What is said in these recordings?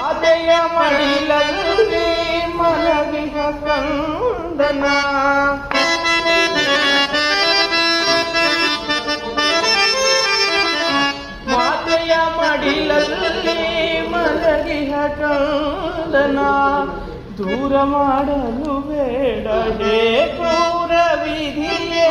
ಮಾತೆಯ ಮಡಿಲಲ್ಲಿ ಮಲಗಿದ ಕಂದನ. ಮಾತೆಯ ಮಡಿಲಲ್ಲಿ ಮಲಗಿದ ಕಂದನ. ದೂರ ಮಾಡಲು ಬೇಡ ಹೇ ಕ್ರೂರ ವಿಧಿಯೇ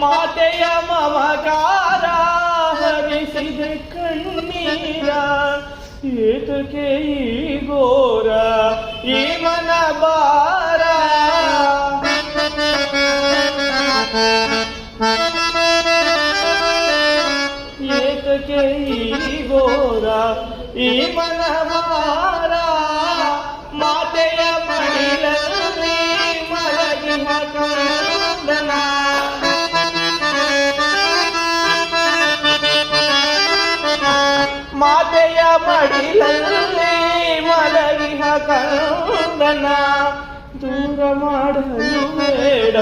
ಮಾತೆಯ ಮಮಕಾರ ಹರಿಸಿದೆ ಕಣ್ಣೀರ ಏತಕ್ಕೆ ಈ ಘೋರ ಈ ಮನ ಬಾರ ಏತಕ್ಕೆ ಈ ಘೋರ ಈ ಮನವಾರ ಮಾತೆಯ ಮಡಿಲಲ್ಲಿ ಮಲಗಿನ ಕಂದನ ಮಾತೆಯ ಮಡಿಲಲ್ಲಿ ಮಲಗಿಹ ಕಂದನ ದೂರ ಮಾಡಲು ಬೇಡ.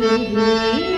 Mm-hmm.